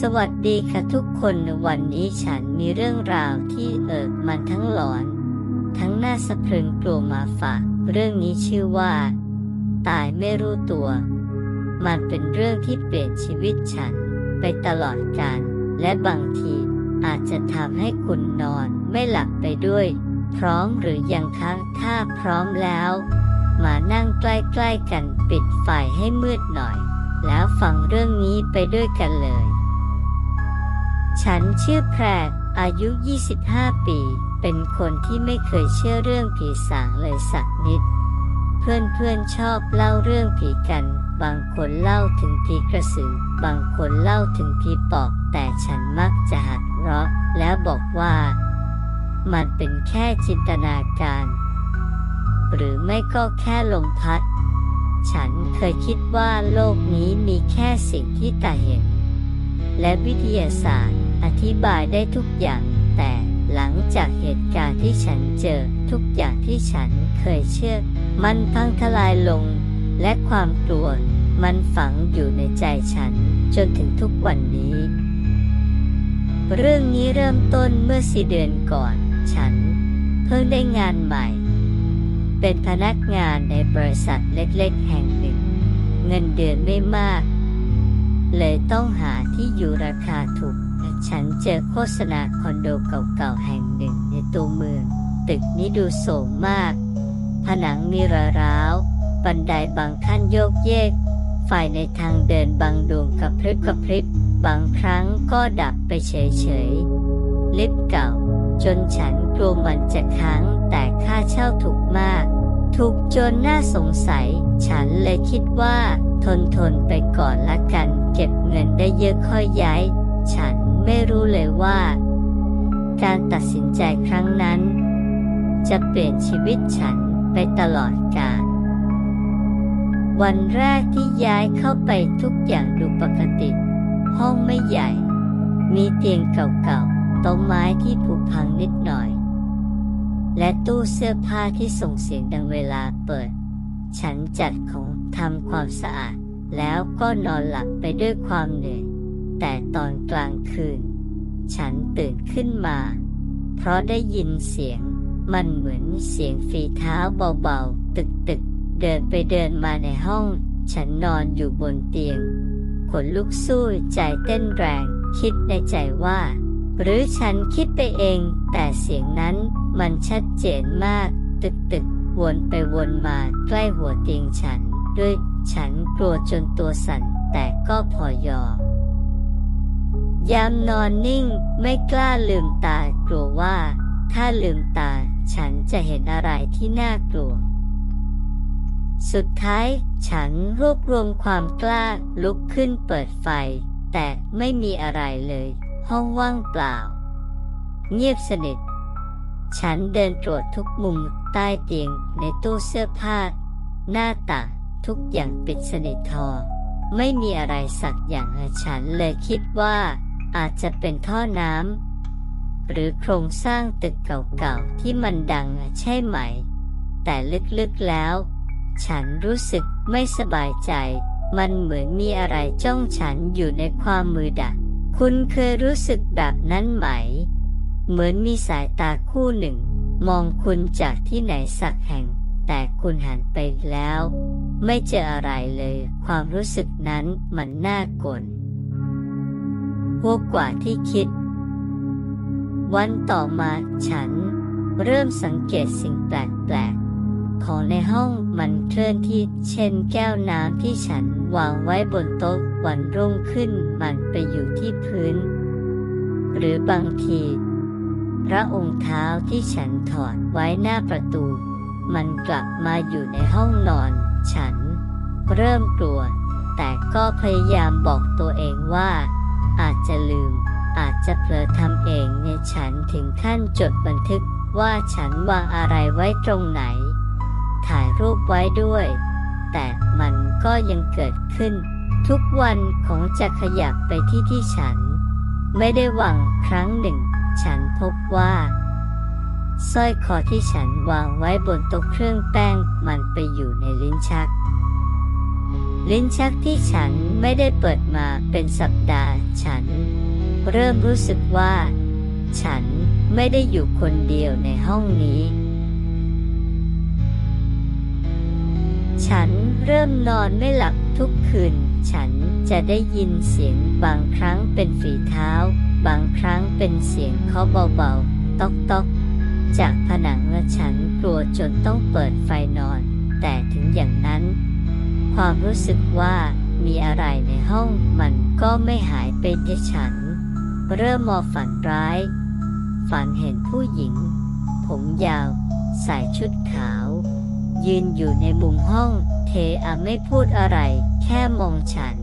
สวัสดีค่ะทุกคนวันนี้ฉันมีเรื่องราวที่เอิกมันทั้งหลอน ทั้งน่าสะพรึงกลัวมาฝาก เรื่องนี้ชื่อว่า ตายไม่รู้ตัว มันเป็นเรื่องที่เปลี่ยนชีวิตฉันไปตลอดกาลและบางทีอาจจะทำให้คุณนอนไม่หลับไปด้วย พร้อมหรือยังคะถ้าพร้อมแล้ว มานั่งใกล้ๆกันปิดไฟให้มืดหน่อย แล้วฟังเรื่องนี้ไปด้วยกันเลย ฉันชื่อแพรกอายุ 25 ปี เป็นคนที่ไม่เคยเชื่อเรื่องผีสางเลยสักนิด เพื่อนๆชอบเล่าเรื่องผีกัน บางคนเล่าถึงผีกระสือ บางคนเล่าถึงผีปอบ แต่ฉันมักจะหัดเราะแล้วบอกว่า มันเป็นแค่จินตนาการ หรือไม่ก็แค่ลมพัด ฉันเคยคิดว่าโลกนี้มีแค่สิ่งที่ตาเห็น และวิทยาศาสตร์ อธิบายได้ทุกอย่าง แต่หลังจากเหตุการณ์ที่ฉันเจอทุกอย่างที่ฉันเคยเชื่อ มันพังทลายลง และความกลัวมันฝังอยู่ในใจฉันจนถึงทุกวันนี้ เรื่องนี้เริ่มต้นเมื่อสี่เดือนก่อน ฉัน เพิ่งได้งานใหม่ เป็นพนักงานในบริษัทเล็กๆ แห่งหนึ่ง เงินเดือนไม่มาก เลยต้องหาที่อยู่ราคาถูก ฉันเจอโฆษณาคอนโดเก่าๆแห่งหนึ่งในตัวเมือง ตึกนี้ดูโสมมาก ผนังมีรอยร้าว บันไดบางขั้นโยกเยก ไฟในทางเดินบางดวงกระพริบกระพริบบางครั้งก็ดับไปเฉยๆ ลิฟต์เก่า จนฉันกลัวมันจะค้างแต่ค่าเช่าถูกมาก ถูกจนน่าสงสัย ฉันเลยคิดว่า ทนทนไปก่อนละกัน เก็บเงินได้เยอะค่อยย้าย ฉัน ไม่รู้เลยว่า การตัดสินใจครั้งนั้น จะเปลี่ยนชีวิตฉันไปตลอดกาลวันแรกที่ย้ายเข้าไปทุกอย่างดูปกติ ห้องไม่ใหญ่ มีเตียงเก่าๆโต๊ะไม้ที่ผุพังนิดหน่อย และตู้เสื้อผ้าที่ส่งเสียงดังเวลาเปิด ฉันจัดของทำความสะอาด แล้วก็นอนหลับไปด้วยความเหนื่อย แต่ตอนกลางคืน ฉันตื่นขึ้นมา เพราะได้ยินเสียง มันเหมือนเสียงฝีเท้าเบาๆ ตึกๆ เดินไปเดินมาในห้อง ฉันนอนอยู่บนเตียง ขนลุกสู้ใจเต้นแรง คิดในใจว่า หรือฉันคิดไปเอง แต่เสียงนั้นมันชัดเจนมาก ตึกตึกๆวนไปวนมาใกล้หัวเตียงฉัน ด้วยฉันกลัวจนตัวสั่นแต่ก็พอยอม ยามนอนนิ่งไม่กล้าลืมตากลัวว่า ถ้าลืมตาฉันจะเห็นอะไรที่น่ากลัว สุดท้ายฉันรวบรวมความกล้าลุกขึ้นเปิดไฟ แต่ไม่มีอะไรเลย ห้องว่างเปล่า เงียบสนิท ฉันเดินตรวจทุกมุมใต้เตียงในตู้เสื้อผ้า หน้าต่างทุกอย่างปิดสนิททอ ไม่มีอะไรสักอย่างฉันเลยคิดว่า อาจจะเป็นท่อน้ำหรือโครงสร้างตึกเก่าๆที่มันดังใช่ไหม แต่ลึกๆแล้ว ฉันรู้สึกไม่สบายใจ มันเหมือนมีอะไรจ้องฉันอยู่ในความมือดักคุณเคยรู้สึกแบบนั้นไหม เหมือนมีสายตาคู่หนึ่ง มองคุณจากที่ไหนสักแห่ง แต่คุณหันไปแล้ว ไม่เจออะไรเลย ความรู้สึกนั้นมันน่ากล พวกกว่าที่คิด วันต่อมาฉันเริ่มสังเกตสิ่งแปลกๆ ของในห้องมันเคลื่อนที่เช่นแก้วน้ำที่ฉันวางไว้บนโต๊ะวันรุ่งขึ้นมันไปอยู่ที่พื้น หรือบางที พระองค์เท้าที่ฉันถอดไว้หน้าประตู มันกลับมาอยู่ในห้องนอน ฉันเริ่มกลัว แต่ก็พยายามบอกตัวเองว่า อาจจะลืม อาจจะเผลอทำเองในยฉันถึงขั้นจดบันทึกว่าฉันวางอะไรไว้ตรงไหน ถ่ายรูปไว้ด้วย แต่มันก็ยังเกิดขึ้น ทุกวันของจะขยับไปที่ที่ฉัน ไม่ได้หวังครั้งหนึ่ง ฉันพบว่าสร้อยคอที่ฉันวางไว้บนโต๊ะเครื่องแป้งมันไปอยู่ในลิ้นชัก ลิ้นชักที่ฉันไม่ได้เปิดมาเป็นสัปดาห์ฉัน เริ่มรู้สึกว่า ฉันไม่ได้อยู่คนเดียวในห้องนี้ ฉันเริ่มนอนไม่หลับทุกคืน ฉันจะได้ยินเสียงบางครั้งเป็นฝีเท้า บางครั้งเป็นเสียงเคาะเบาๆ ต๊อกต๊อกจากผนังและฉันกลัวจนต้องเปิดไฟนอน แต่ถึงอย่างนั้น ความรู้สึกว่ามีอะไรในห้องมันก็ไม่หายไปจากฉัน เริ่มมอฝันร้าย ฝันเห็นผู้หญิง ผมยาว ใส่ชุดขาว ยืนอยู่ในมุมห้อง เทอาไม่พูดอะไร แค่มองฉัน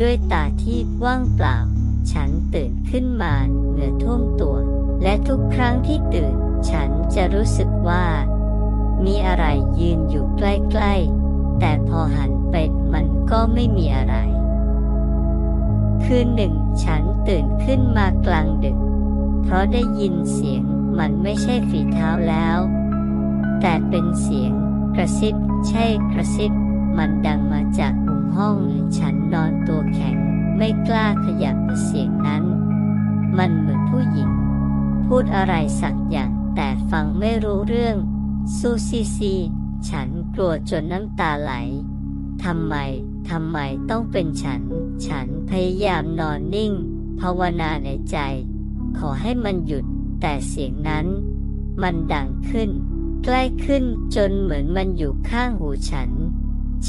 ด้วยตาที่ว่างเปล่า ฉันตื่นขึ้นมาเหงื่อท่วมตัว และทุกครั้งที่ตื่น ฉันจะรู้สึกว่า มีอะไรยืนอยู่ใกล้ๆ แต่พอหันไปมันก็ไม่มีอะไร คืนหนึ่งฉันตื่นขึ้นมากลางดึก เพราะได้ยินเสียงมันไม่ใช่ฝีเท้าแล้ว แต่เป็นเสียงกระซิบใช่กระซิบ มันดังมาจากมุมห้องฉันนอนตัวแข็งไม่กล้าขยับเสียงนั้น มันเหมือนผู้หญิง พูดอะไรสักอย่างแต่ฟังไม่รู้เรื่องซูซีซี ฉันกลัวจนน้ำตาไหล ทำไม ทำไมต้องเป็นฉัน ฉันพยายามนอนนิ่ง ภาวนาในใจ ขอให้มันหยุด แต่เสียงนั้น มันดังขึ้น ใกล้ขึ้นจนเหมือนมันอยู่ข้างหูฉัน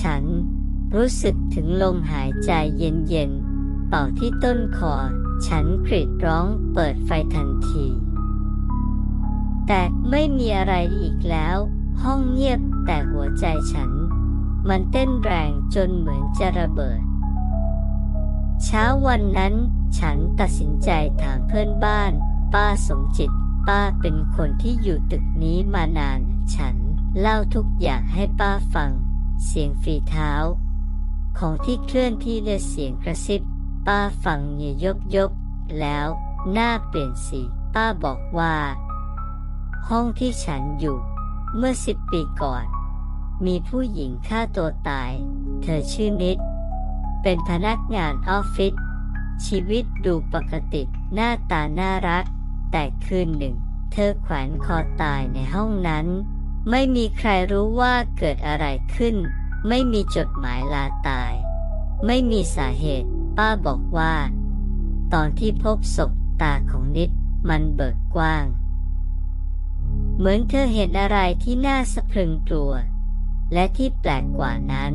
ฉันรู้สึกถึงลมหายใจเย็นๆ เป่าที่ต้นคอ ฉันกรีดร้องเปิดไฟทันที แต่ไม่มีอะไรอีกแล้ว ห้องเงียบ แต่หัวใจฉัน มันเต้นแรงจนเหมือนจะระเบิด เช้าวันนั้น ฉันตัดสินใจถามเพื่อนบ้าน ป้าสมจิต ป้าเป็นคนที่อยู่ตึกนี้มานาน ฉันเล่าทุกอย่างให้ป้าฟัง เสียงฝีเท้า ของที่เคลื่อนที่และเสียงกระซิบ ป้าฟังเงียยบยบแล้วหน้าเปลี่ยนสีป้าบอกว่า ห้องที่ฉันอยู่ เมื่อสิบปีก่อน มีผู้หญิงฆ่าตัวตาย เธอชื่อนิด เป็นพนักงานออฟฟิศ ชีวิตดูปกติหน้าตาน่ารัก แต่คืนหนึ่ง เธอแขวนคอตายในห้องนั้น ไม่มีใครรู้ว่าเกิดอะไรขึ้น ไม่มีจดหมายลาตาย ไม่มีสาเหตุ ป้าบอกว่า ตอนที่พบศพตาของนิดมันเบิกกว้าง เหมือนเธอเห็นอะไรที่น่าสะพรึงกลัว และที่แปลกกว่านั้น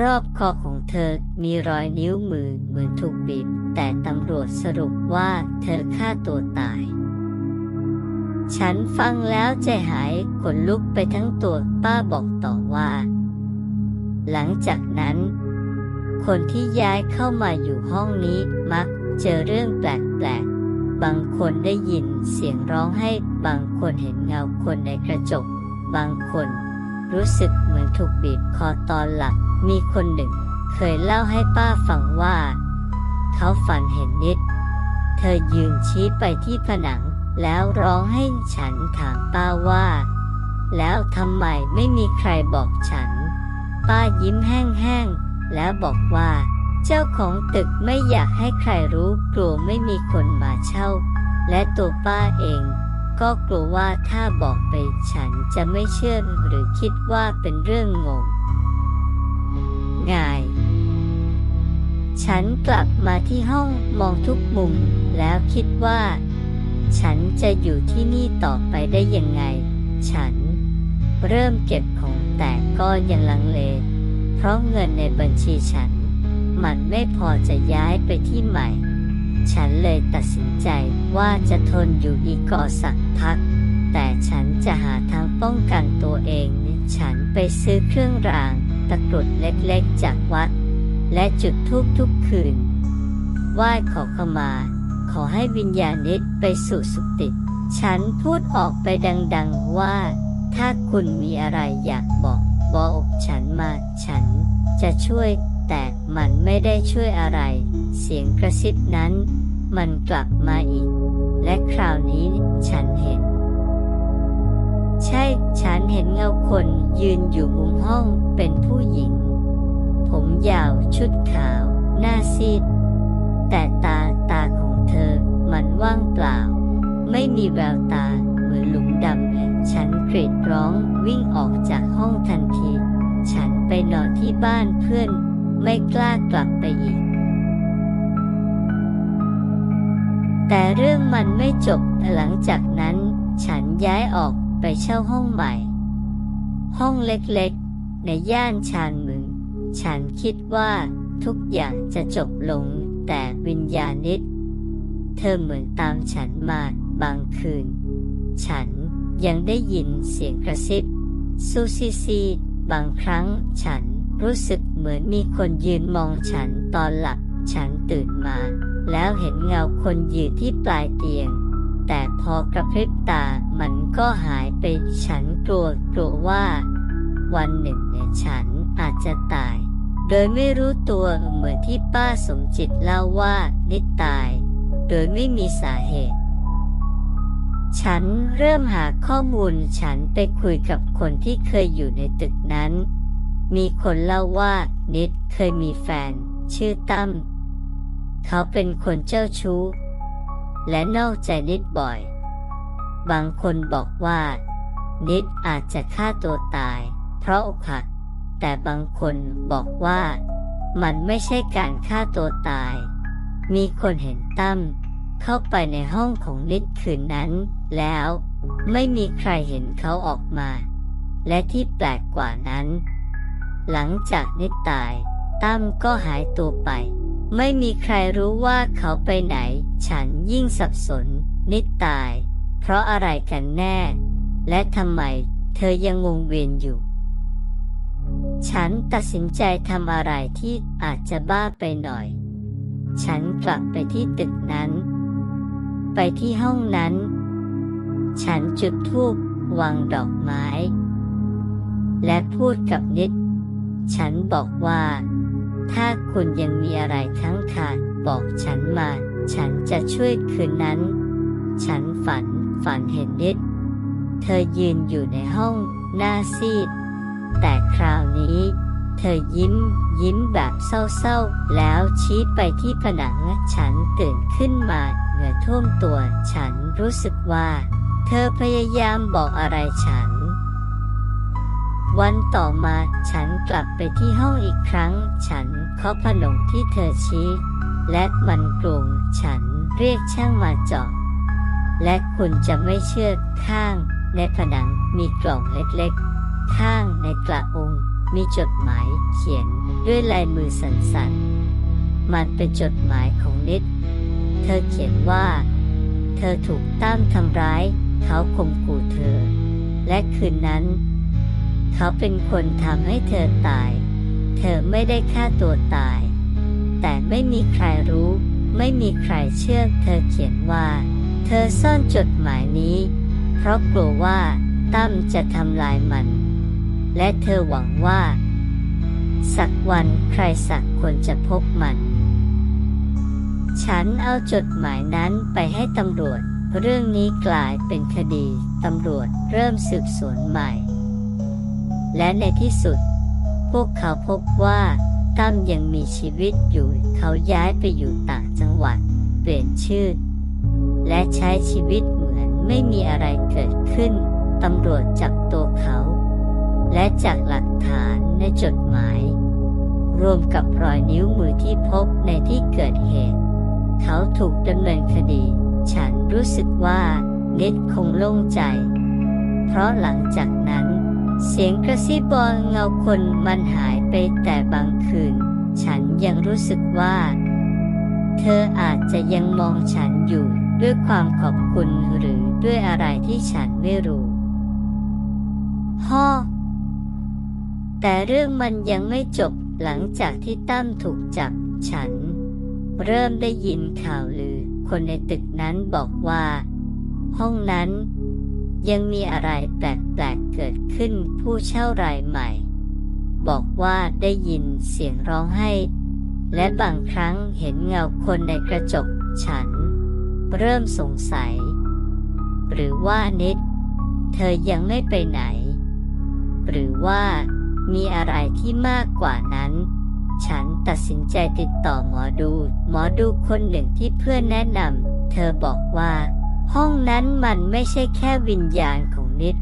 รอบคอของเธอมีรอยนิ้วมือเหมือนถูกบีบ แต่ตำรวจสรุปว่าเธอฆ่าตัวตาย ฉันฟังแล้วใจหายขนลุกไปทั้งตัวป้าบอกต่อว่า หลังจากนั้น คนที่ย้ายเข้ามาอยู่ห้องนี้มักเจอเรื่องแปลกๆ บางคนได้ยินเสียงร้องให้ บางคนเห็นเงาคนในกระจก บางคน รู้สึกเหมือนถูกบีบคอตอนหลับ มีคนหนึ่ง เคยเล่าให้ป้าฟังว่า เขาฝันเห็นนิด เธอยืนชี้ไปที่ผนัง แล้วร้องให้ฉันถามป้าว่า แล้วทำไมไม่มีใครบอกฉัน ป้ายิ้มแห้งๆ แล้วบอกว่า เจ้าของตึกไม่อยากให้ใครรู้กลัวไม่มีคนมาเช่า และตัวป้าเอง ก็กลัวว่าถ้าบอกไปฉันจะไม่เชื่อหรือคิดว่าเป็นเรื่องงงง่าย ฉันกลับมาที่ห้องมองทุกมุม แล้วคิดว่า ฉันจะอยู่ที่นี่ต่อไปได้ยังไง ฉันเริ่มเก็บของแต่ก็ยังลังเล เพราะเงินในบัญชีฉัน มันไม่พอจะย้ายไปที่ใหม่ ฉันเลยตัดสินใจว่าจะทนอยู่อีกก่อสักพัก แต่ฉันจะหาทางป้องกันตัวเอง ฉันไปซื้อเครื่องราง ตะกรุดเล็กๆจากวัด และจุดธูปทุกคืนไหว้ขอขมา ขอให้วิญญาณนิดไปสู่สุคติ ฉันพูดออกไปดังๆว่า ถ้าคุณมีอะไรอยากบอก บอกฉันมา ฉันจะช่วย แต่มันไม่ได้ช่วยอะไร เสียงกระซิบนั้น มันกลับมาอีก และคราวนี้ฉันเห็น ใช่ ฉันเห็นเงาคนยืนอยู่มุมห้องเป็นผู้หญิง ผมยาวชุดขาว หน้าซีด แต่ตาตาของเธอมันว่างเปล่า ไม่มีแววตาเหมือนหลุมดำ ฉันกรีดร้องวิ่งออกจากห้องทันที ฉันไปนอนที่บ้านเพื่อน ไม่กล้ากลับไปอีก แต่เรื่องมันไม่จบหลังจากนั้นฉันย้ายออกไปเช่าห้องใหม่ ห้องเล็กๆ ในย่านชานเมืองฉันคิดว่าทุกอย่างจะจบลงแต่วิญญาณนิดเธอเหมือนตามฉันมาบางคืน ฉันยังได้ยินเสียงกระซิบซูซีซี บางครั้งฉันรู้สึก เหมือนมีคนยืนมองฉันตอนหลับ ฉันตื่นมา แล้วเห็นเงาคนยืนที่ปลายเตียง แต่พอกระพริบตามันก็หายไป ฉันกลัวกลัวว่า วันหนึ่งเนี่ยฉันอาจจะตาย โดยไม่รู้ตัวเหมือนที่ป้าสมจิตเล่าว่านิดตาย โดยไม่มีสาเหตุฉันเริ่มหาข้อมูลฉันไปคุยกับคนที่เคยอยู่ในตึกนั้น มีคนเล่าว่านิดเคยมีแฟน ชื่อตั้ม เขาเป็นคนเจ้าชู้ และนอกใจนิดบ่อย บางคนบอกว่า นิดอาจจะฆ่าตัวตาย เพราะอกหัก แต่บางคนบอกว่า มันไม่ใช่การฆ่าตัวตาย มีคนเห็นตั้มเข้าไปในห้องของนิดคืนนั้น แล้วไม่มีใครเห็นเขาออกมา และที่แปลกกว่านั้น หลังจากนิดตาย ตั้มก็หายตัวไป ไม่มีใครรู้ว่าเขาไปไหน ฉันยิ่งสับสน นิดตาย เพราะอะไรกันแน่ และทำไมเธอยังงงเวียนอยู่ ฉันตัดสินใจทำอะไรที่อาจจะบ้าไปหน่อย ฉันกลับไปที่ตึกนั้น ไปที่ห้องนั้น ฉันจุดธูปวางดอกไม้ และพูดกับนิด ฉันบอกว่า ถ้าคุณยังมีอะไรค้งคาดบอกฉันมา ฉันจะช่วยคืนนั้น ฉันฝันฝันเห็นนิด เธอยืนอยู่ในห้องหน้าซีด แต่คราวนี้ เธอยิ้มยิ้มแบบเศร้าๆ แล้วชี้ไปที่ผนังฉันตื่นขึ้นมาเหงื่อท่วมตัวฉันรู้สึกว่า เธอพยายามบอกอะไรฉัน วันต่อมาฉันกลับไปที่ห้องอีกครั้ง ฉันเคาะผนงที่เธอชี้ และมันกรุงฉันเรียกช่างมาเจาะและคุณจะไม่เชื่อข้างในผนังมีกล่องเล็กๆ ข้างในกระองค์มีจดหมายเขียนด้วยลายมือสั่นๆ มันเป็นจดหมายของนิด เธอเขียนว่า เธอถูกตั้มทำร้าย เขาข่มขู่เธอ และคืนนั้น เขาเป็นคนทำให้เธอตาย เธอไม่ได้ฆ่าตัวตาย แต่ไม่มีใครรู้ ไม่มีใครเชื่อเธอเขียนว่า เธอซ่อนจดหมายนี้ เพราะกลัวว่าตั้มจะทำลายมัน และเธอหวังว่า สักวันใครสักคนจะพบมัน ฉันเอาจดหมายนั้นไปให้ตำรวจ เรื่องนี้กลายเป็นคดี ตำรวจเริ่มสืบสวนใหม่ และในที่สุด พวกเขาพบว่าตั้มยังมีชีวิตอยู่ เขาย้ายไปอยู่ต่างจังหวัด เปลี่ยนชื่อ และใช้ชีวิตเหมือนไม่มีอะไรเกิดขึ้น ตำรวจจับตัวเขา และจากหลักฐานในจดหมาย รวมกับรอยนิ้วมือที่พบในที่เกิดเหตุ เขาถูกดำเนินคดี ฉันรู้สึกว่านิดคงโล่งใจ เพราะหลังจากนั้น เสียงกระซิบบนเงาคนมันหายไปแต่บางคืน ฉันยังรู้สึกว่า เธออาจจะยังมองฉันอยู่ด้วยความขอบคุณหรือด้วยอะไรที่ฉันไม่รู้ฮ่อแต่เรื่องมันยังไม่จบหลังจากที่ตั้มถูกจับฉัน เริ่มได้ยินข่าวลือ คนในตึกนั้นบอกว่า ห้องนั้น ยังมีอะไรแปลกๆเกิดขึ้นผู้เช่ารายใหม่ บอกว่าได้ยินเสียงร้องไห้ และบางครั้งเห็นเงาคนในกระจกฉัน เริ่มสงสัย หรือว่านิด เธอยังไม่ไปไหน หรือว่ามีอะไรที่มากกว่านั้น ฉันตัดสินใจติดต่อหมอดู หมอดูคนหนึ่งที่เพื่อนแนะนำเธอบอกว่า ห้องนั้นมันไม่ใช่แค่วิญญาณของนิด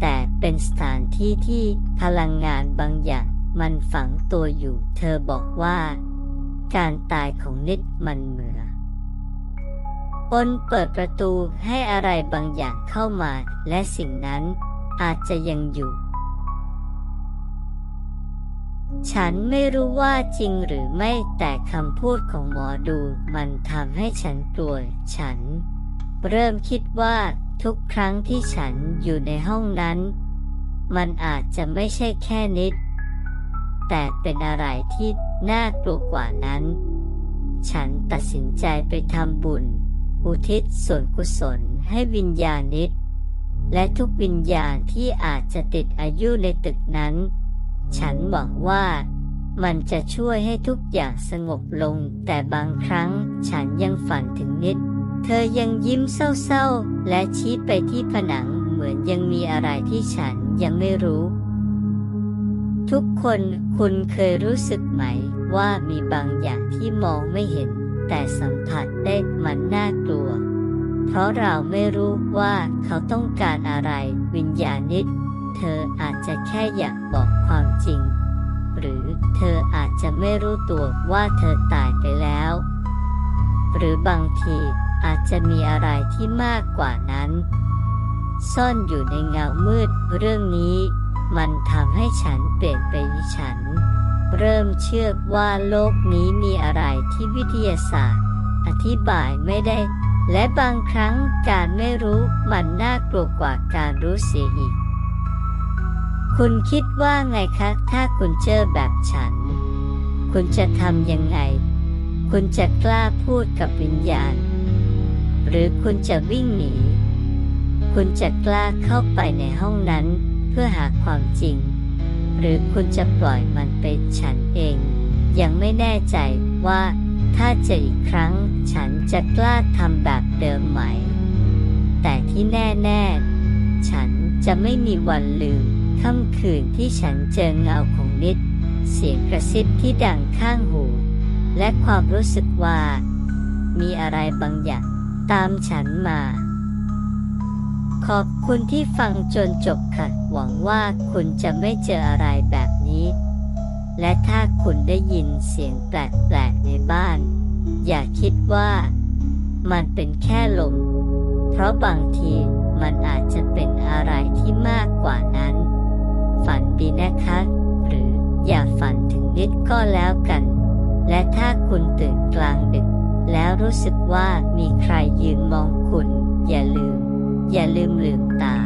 แต่เป็นสถานที่ที่พลังงานบางอย่างมันฝังตัวอยู่ เธอบอกว่า การตายของนิดมันเหมือนเปิดประตูให้อะไรบางอย่างเข้ามา และสิ่งนั้นอาจจะยังอยู่ ฉันไม่รู้ว่าจริงหรือไม่แต่คำพูดของหมอดูมันทำให้ฉันกลัวฉัน เริ่มคิดว่าทุกครั้งที่ฉันอยู่ในห้องนั้น มันอาจจะไม่ใช่แค่นิด แต่เป็นอะไรที่น่ากลัวกว่านั้น ฉันตัดสินใจไปทำบุญ อุทิศส่วนกุศลให้วิญญาณนิด และทุกวิญญาณที่อาจจะติดอายุในตึกนั้น ฉันหวังว่ามันจะช่วยให้ทุกอย่างสงบลงแต่บางครั้งฉันยังฝันถึงนิด เธอยังยิ้มเศร้าๆ และชี้ไปที่ผนังเหมือนยังมีอะไรที่ฉันยังไม่รู้ ทุกคนคุณเคยรู้สึกไหม ว่ามีบางอย่างที่มองไม่เห็น แต่สัมผัสได้มันน่ากลัว เพราะเราไม่รู้ว่าเขาต้องการอะไรวิญญาณนิดเธออาจจะแค่อยากบอกความจริง หรือเธออาจจะไม่รู้ตัวว่าเธอตายไปแล้ว หรือบางที อาจจะมีอะไรที่มากกว่านั้น ซ่อนอยู่ในเงามืดเรื่องนี้มันทำให้ฉันเปลี่ยนไปฉัน เริ่มเชื่อว่าโลกนี้มีอะไรที่วิทยาศาสตร์ อธิบายไม่ได้ และบางครั้งการไม่รู้มันน่ากลัวกว่าการรู้เสียอีก คุณคิดว่าไงคะ ถ้าคุณเจอแบบฉัน คุณจะทำยังไง คุณจะกล้าพูดกับวิญญาณ หรือคุณจะวิ่งหนี คุณจะกล้าเข้าไปในห้องนั้นเพื่อหาความจริง หรือคุณจะปล่อยมันไปฉันเอง ยังไม่แน่ใจว่าถ้าเจออีกครั้งฉันจะกล้าทำแบบเดิมไหม แต่ที่แน่ๆ ฉันจะไม่มีวันลืมค่ำคืนที่ฉันเจอเงาของนิด เสียงกระซิบที่ดังข้างหู และความรู้สึกว่า มีอะไรบางอย่าง ตามฉันมา ขอบคุณที่ฟังจนจบค่ะ หวังว่าคุณจะไม่เจออะไรแบบนี้ และถ้าคุณได้ยินเสียงแปลกๆในบ้าน อย่าคิดว่ามันเป็นแค่ลม เพราะบางทีมันอาจจะเป็นอะไรที่มากกว่านั้น ฝันดีนะคะ หรืออย่าฝันถึงนิดก็แล้วกัน และถ้าคุณตื่นกลางดึก แล้วรู้สึกว่ามีใครยืนมองคุณ อย่าลืม อย่าลืมลืมตา